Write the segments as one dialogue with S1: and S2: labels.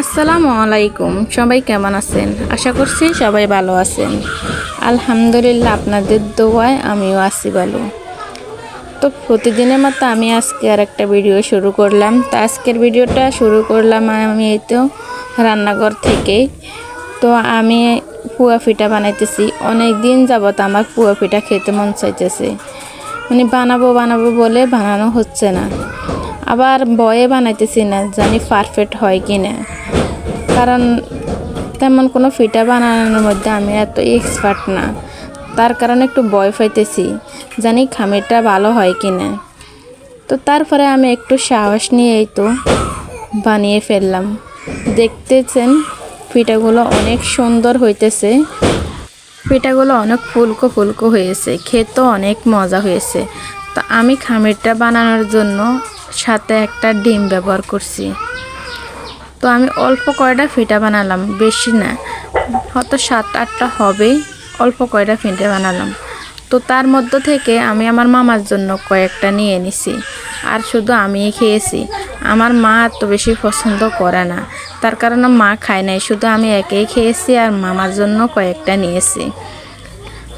S1: আসসালামু আলাইকুম। সবাই কেমন আছেন? আশা করছি সবাই ভালো আছেন। আলহামদুলিল্লাহ আপনাদের দোয়ায় আমিও আছি ভালো। তো প্রতিদিনের মতো আমি আজকে আর একটা ভিডিও শুরু করলাম। তো আজকের ভিডিওটা শুরু করলাম আমি এই তো রান্নাঘর থেকে তো আমি পুয়া পিঠা বানাইতেছি। অনেক দিন যাবত আমার পুয়া পিঠা খেতে মন চাইতেছে। মানে বানাবো বানাবো বলে বানানো হচ্ছে না। আবার বয়ে বানাইতেছি না, জানি পারফেক্ট হয় কি না কারণ তেমন কোনো ফিটা বানানোর মধ্যে আমি এত এক্সপার্ট না। তার কারণে একটু ভয় পাইতেছি, জানি খামিরটা ভালো হয় কি না তো তারপরে আমি একটু সাহস নিয়েই তো বানিয়ে ফেললাম। দেখতেছেন পিঠাগুলো অনেক সুন্দর হইতেছে। পিঠাগুলো অনেক ফুলকো ফুলকো হয়েছে খেতে অনেক মজা হয়েছে। তো আমি খামিরটা বানানোর জন্য সাথে একটা ডিম ব্যবহার করছি। তো আমি অল্প কয়টা ফিটা বানালাম, বেশি না। হয়তো সাত আটটা হবে অল্প কয়টা ফিটে বানালাম। তো তার মধ্য থেকে আমি আমার মামার জন্য কয়েকটা নিয়ে নিছি আর শুধু আমিই খেয়েছি। আমার মা এত বেশি পছন্দ করে না। তার কারণে মা খায় নাই। শুধু আমি একেই খেয়েছি আর মামার জন্য কয়েকটা নিয়েছি।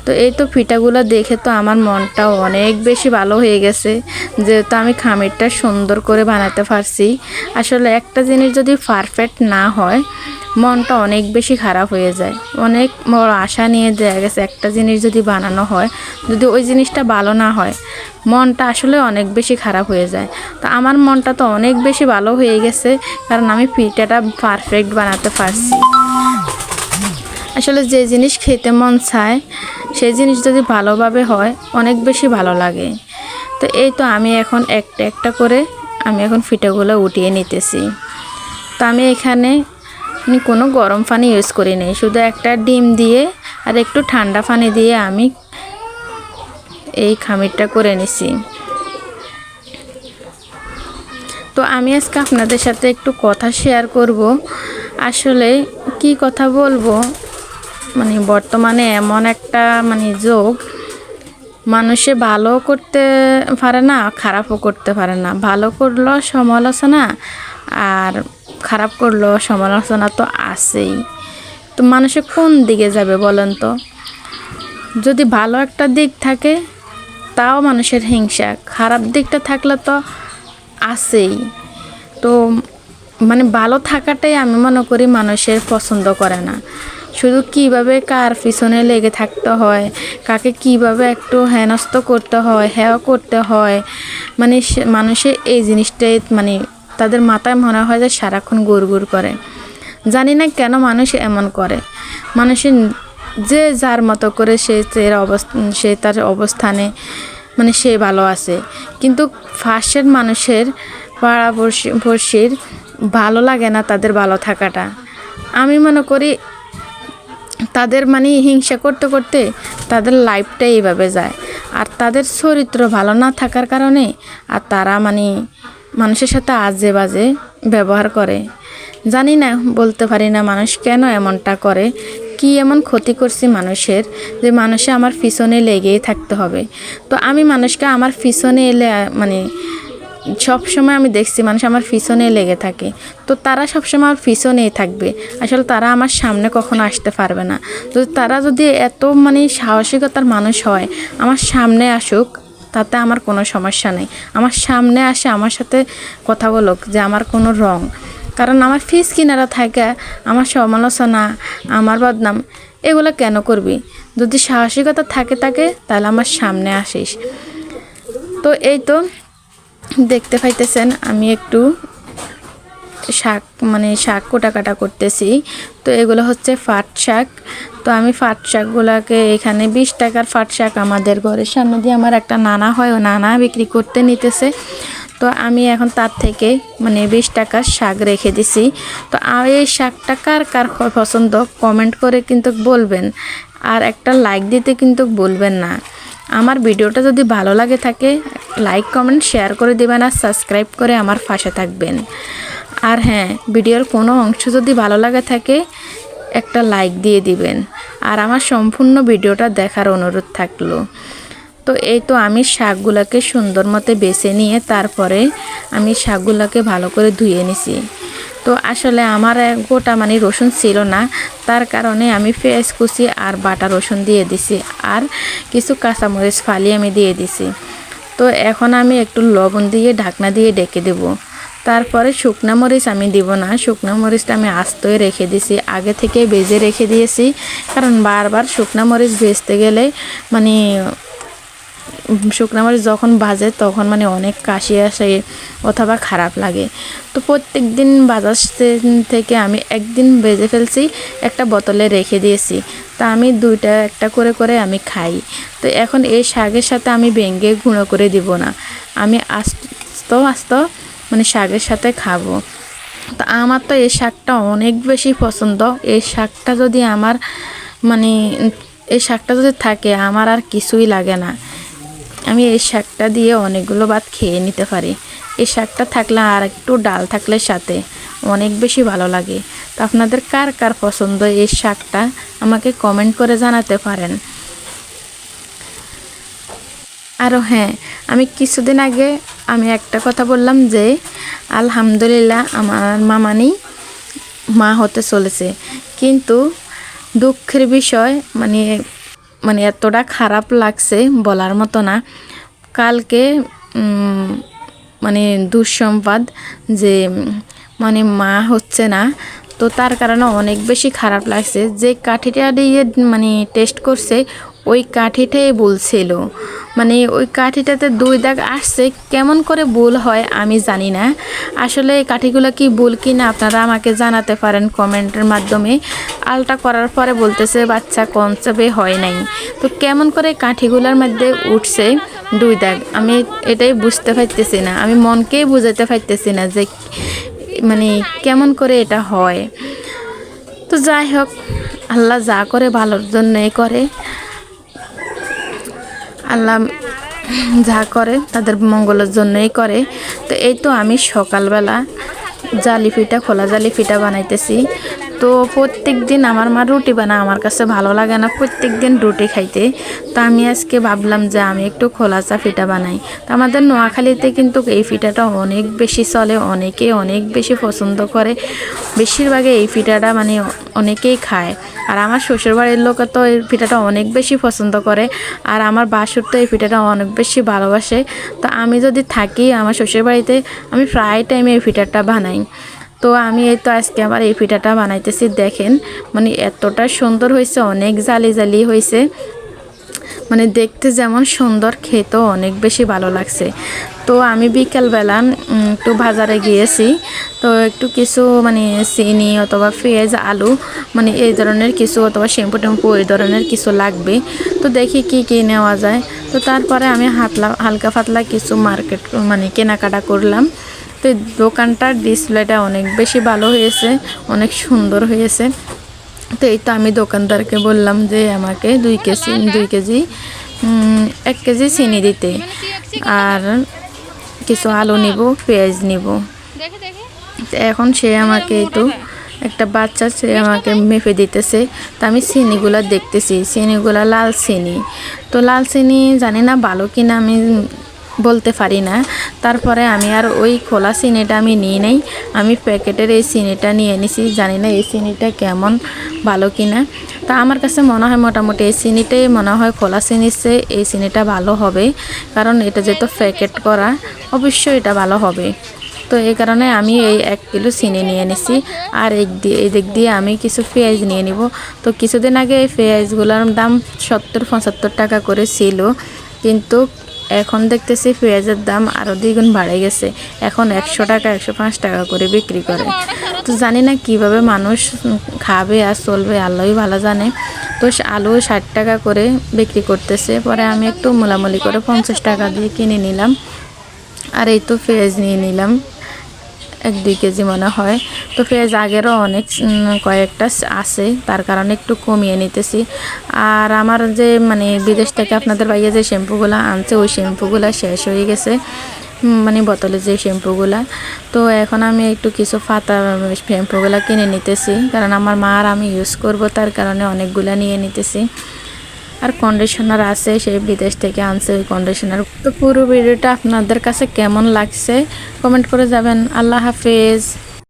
S1: তো এই তো পিঠাগুলো দেখে তো আমার মনটা অনেক বেশি ভালো হয়ে গেছে, যেহেতু আমি খামিরটা সুন্দর করে বানাতে পারছি। আসলে একটা জিনিস যদি পারফেক্ট না হয়, মনটা অনেক বেশি খারাপ হয়ে যায়। অনেক বড় আশা নিয়ে দেয়া গেছে একটা জিনিস যদি বানানো হয়, যদি ওই জিনিসটা ভালো না হয়, মনটা আসলে অনেক বেশি খারাপ হয়ে যায়। তো আমার মনটা তো অনেক বেশি ভালো হয়ে গেছে, কারণ আমি পিঠাটা পারফেক্ট বানাতে পারছি। আসলে যে জিনিস খেতে মন চায় সেই জিনিস যদি ভালোভাবে হয়, অনেক বেশি ভালো লাগে। তো এই তো আমি এখন একটা একটা করে আমি এখন ফিটাগুলো উঠিয়ে নিতেছি। তো আমি এখানে কোনো গরম পানি ইউজ করি নাই, শুধু একটা ডিম দিয়ে আর একটু ঠান্ডা পানি দিয়ে আমি এই খামিরটা করে নিছি। তো আমি আজকে আপনাদের সাথে একটু কথা শেয়ার করব। আসলে কি কথা বলব? মানে বর্তমানে এমন একটা মানে যোগ, মানুষে ভালো করতে পারে না, খারাপও করতে পারে না। ভালো করল সমালোচনা, আর খারাপ করল সমালোচনা তো আছেই। তো মানুষে কোন দিকে যাবে বলেন তো? যদি ভালো একটা দিক থাকে, তাও মানুষের হিংসা। খারাপ দিকটা থাকলে তো আছেই। তো মানে ভালো থাকাটাই আমি মনে করি মানুষের পছন্দ করে না। শুধু কীভাবে কার পিছনে লেগে থাকতে হয়, কাকে কীভাবে একটু হেনস্ত করতে হয়, হেয় করতে হয় মানে মানুষের এই জিনিসটাই মানে তাদের মাথায় মনে হয় যে সারাক্ষণ গুড় গুড় করে। জানি না কেন মানুষ এমন করে। মানুষের যে যার মতো করে সে তার অবস্থা, সে তার অবস্থানে মানে সে ভালো আছে। কিন্তু ফার্স্টের মানুষের পাড়া পাড়াপড়শির ভালো লাগে না তাদের ভালো থাকাটা। আমি মনে করি তাদের মানে হিংসা করতে করতে তাদের লাইফটা এইভাবে যায়। আর তাদের চরিত্র ভালো না থাকার কারণে আর তারা মানে মানুষের সাথে আজে বাজে ব্যবহার করে। জানি না, বলতে পারি না মানুষ কেন এমনটা করে। কি এমন ক্ষতি করছি মানুষের যে মানুষে আমার পিছনে লেগেই থাকতে হবে। তো আমি মানুষকে আমার পিছনে এলে মানে সব সময় আমি দেখছি মানুষ আমার পিছনে লেগে থাকে। তো তারা সবসময় আমার পিছনেই থাকবে। আসলে তারা আমার সামনে কখনো আসতে পারবে না। তো তারা যদি এত মানে সাহসিকতার মানুষ হয়, আমার সামনে আসুক, তাতে আমার কোনো সমস্যা নেই। আমার সামনে আসে, আমার সাথে কথা বলুক যে আমার কোনো রং। কারণ আমার ফিস কিনারা থাকে, আমার সমালোচনা, আমার বদনাম, এগুলো কেন করবি? যদি সাহসিকতা থাকে থাকে, তাহলে আমার সামনে আসিস। তো এই তো দেখতে পাইতেছেন, আমি একটু শাক মানে শাক কোটা কাটা করতেছি। তো এগুলো হচ্ছে ফাট শাক। তো আমি ফাট শাকগুলোকে এখানে বিশ টাকার ফাট শাক আমাদের ঘরের সামনে দিয়ে আমার একটা নানা হয়, ও নানা বিক্রি করতে নিতেছে। তো আমি এখন তার থেকে মানে বিশ টাকার শাক রেখে দিছি। তো এই শাকটা কার কার পছন্দ? কমেন্ট করে কিন্তু বলবেন। আর একটা লাইক দিতে কিন্তু বলবেন না। আমার ভিডিওটা যদি ভালো লাগে থাকে লাইক কমেন্ট শেয়ার করে দেবেন আর সাবস্ক্রাইব করে আমার পাশে থাকবেন। আর হ্যাঁ ভিডিওর কোনো অংশ যদি ভালো লাগে থাকে, একটা লাইক দিয়ে দিবেন। আর আমার সম্পূর্ণ ভিডিওটা দেখার অনুরোধ থাকল। তো এই তো আমি শাকগুলোকে সুন্দর মতে বেছে নিয়ে তারপরে আমি শাকগুলোকে ভালো করে ধুয়ে নিছি। তো আসলে আমার গোটা মানে রসুন ছিল না। তার কারণে আমি পেঁয়াজ কুচি আর বাটা রসুন দিয়ে দিছি আর কিছু কাঁচামরিচ ফালি আমি দিয়ে দিছি। তো এখন আমি একটু লবণ দিয়ে ঢাকনা দিয়ে ডেকে দেব। তারপরে শুকনা মরিচ আমি দিব না। শুকনা মরিচটা আমি আস্তই রেখে দিছি। আগে থেকে বেজে রেখে দিয়েছি। কারণ বারবার শুকনা মরিচ ভেজতে গেলে মানে শুকনো মরিচ যখন বাজে, তখন মানে অনেক কাশি আসে, অথবা খারাপ লাগে। তো প্রত্যেক দিন বাজার থেকে আমি একদিন বেজে ফেলছি, একটা বোতলে রেখে দিয়েছি। তা আমি দুইটা, একটা করে করে আমি খাই। তো এখন এই শাকের সাথে আমি ভেঙে গুঁড়ো করে দিব না। আমি আস্ত আস্ত মানে শাকের সাথে খাব। তো আমার তো এই শাকটা অনেক বেশি পছন্দ। এই শাকটা যদি আমার মানে এই শাকটা যদি থাকে, আমার আর কিছুই লাগে না। আমি এই শাকটা দিয়ে অনেকগুলো ভাত খেয়ে নিতে পারি। এই শাকটা থাকলে আর একটু ডাল থাকলে সাথে অনেক বেশি ভালো লাগে। তো আপনাদের কার কার পছন্দ এই শাকটা? আমাকে কমেন্ট করে জানাতে পারেন। আরও হ্যাঁ আমি কিছুদিন আগে আমি একটা কথা বললাম যে, আলহামদুলিল্লাহ আমার মামানি মা হতে চলেছে। কিন্তু দুঃখের বিষয় মানে মানে এতটা খারাপ লাগছে বলার মতো না। কালকে মানে দুঃসম্পাদ যে মানে মা হচ্ছে না, তো তার কারণে অনেক বেশি খারাপ লাগছে। যে কাঠিটা দিয়ে মানে টেস্ট করছে ওই কাঠিটাই বলছিল। মানে ওই কাঠিটাতে দুই দাগ আসছে, কেমন করে ভুল হয় আমি জানি না। আসলে এই কাঠিগুলো কি ভুল কি না আপনারা আমাকে জানাতে পারেন কমেন্টের মাধ্যমে। আলটা করার পরে বলতেছে, বাচ্চা কনসেপ্টে হয় নাই। তো কেমন করে কাঠিগুলোর মধ্যে উঠছে দুই দাগ, আমি এটাই বুঝতে পারতেছি না। আমি মনকেই বুঝাতে পারতেছি না যে মানে কেমন করে এটা হয়। তো যাই হোক, আল্লাহ যা করে ভালোর জন্যই করে। আল্লাহ যা করে তাদের মঙ্গলের জন্যই করে। তো এই তো আমি সকালবেলা জালি পিঠা, খোলা জালি পিঠা বানাইতেছি। তো প্রত্যেক দিন আমার মা রুটি বানা আমার কাছে ভালো লাগে না প্রত্যেক দিন রুটি খাইতে। তো আমি আজকে ভাবলাম যে আমি একটু খোলা চা পিঠা বানাই। তো আমাদের নোয়াখালীতে কিন্তু এই পিঠাটা অনেক বেশি চলে, অনেকে অনেক বেশি পছন্দ করে। বেশিরভাগে এই পিঠাটা মানে অনেকেই খায়। আর আমার শ্বশুরবাড়ির লোক তো এই পিঠাটা অনেক বেশি পছন্দ করে। আর আমার বাসুর তো এই পিঠাটা অনেক বেশি ভালোবাসে। তো আমি যদি থাকি আমার শ্বশুরবাড়িতে, আমি প্রায় টাইমে এই পিঠাটা বানাই। তো আমি এই তো আজকে আবার এই পিঠাটা বানাইতেছি, দেখেন। মানে এতটা সুন্দর হয়েছে, অনেক জালি জালি হয়েছে। মানে দেখতে যেমন সুন্দর, খেতেও অনেক বেশি ভালো লাগছে। তো আমি বিকেলবেলা একটু বাজারে গিয়েছি। তো একটু কিছু মানে চিনি অথবা পেঁয়াজ আলু মানে এই ধরনের কিছু অথবা শ্যাম্পু টেম্পু এই ধরনের কিছু লাগবে। তো দেখি কি কি নেওয়া যায়। তো তারপরে আমি হাতলা হালকা ফাতলা কিছু মার্কেট মানে কেনাকাটা করলাম। তো দোকানটার ডিসপ্লেটা অনেক বেশি ভালো হয়েছে অনেক সুন্দর হয়েছে। তো এই তো আমি দোকানদারকে বললাম যে আমাকে দুই কেজি দুই কেজি এক কেজি চিনি দিতে। আর কিছু আলু নিব পেঁয়াজ নিব। এখন সে আমাকে তো একটা বাচ্চা সে আমাকে মেপে দিতেছে। তো আমি চিনিগুলো দেখতেছি চিনিগুলো লাল চিনি। তো লাল চিনি জানি না ভালো কিনা আমি বলতে পারি না। তারপরে আমি আর ওই খোলা চিনিটা আমি নিই নাই। আমি প্যাকেটের এই চিনিটা নিয়ে এনেছি। জানি না এই চিনিটা কেমন, ভালো কি না তা আমার কাছে মনে হয় মোটামুটি এই চিনিটাই মনে হয় খোলা চিনির এই চিনিটা ভালো হবে। কারণ এটা যেহেতু প্যাকেট করা, অবশ্যই এটা ভালো হবে। তো এই কারণে আমি এই এক কিলো চিনি নিয়ে নিছি আর দিয়ে এই দিক দিয়ে আমি কিছু পেঁয়াজ নিয়ে নিব। তো কিছুদিন আগে এই পেঁয়াজগুলোর দাম সত্তর পঁচাত্তর টাকা করে ছিল। কিন্তু এখন দেখতেছি পেঁয়াজের দাম আরও দ্বিগুণ বাড়ে গেছে। এখন একশো টাকা, একশো পাঁচ টাকা করে বিক্রি করে। তো জানি না কীভাবে মানুষ খাবে আর চলবে, আল্লাহই ভালো জানে। তো আলু ষাট টাকা করে বিক্রি করতেছে। পরে আমি একটু মোলামুলি করে পঞ্চাশ টাকা দিয়ে কিনে নিলাম। আর এই তো পেঁয়াজ নিয়ে নিলাম। এক দুই কেজি মনে হয়। তো পেঁয়াজ আগেরও অনেক কয়েকটা আছে, তার কারণে একটু কমিয়ে নিতেছি। আর আমার যে মানে বিদেশ থেকে আপনাদের বাইরে যে শ্যাম্পুগুলো আনছে, ওই শ্যাম্পুগুলো শেষ হয়ে গেছে। মানে বোতলে যে শ্যাম্পুগুলা। তো এখন আমি একটু কিছু পাতা শ্যাম্পুগুলা কিনে নিতেছি। কারণ আমার মা আর আমি ইউজ করব, তার কারণে অনেকগুলা নিয়ে নিতেছি। আর কন্ডিশনার আছে, সেই বিদেশ থেকে আনছে ওই কন্ডিশনার তো পুরো ভিডিওটা আপনাদের কাছে কেমন লাগছে? কমেন্ট করে যাবেন। আল্লাহ হাফেজ।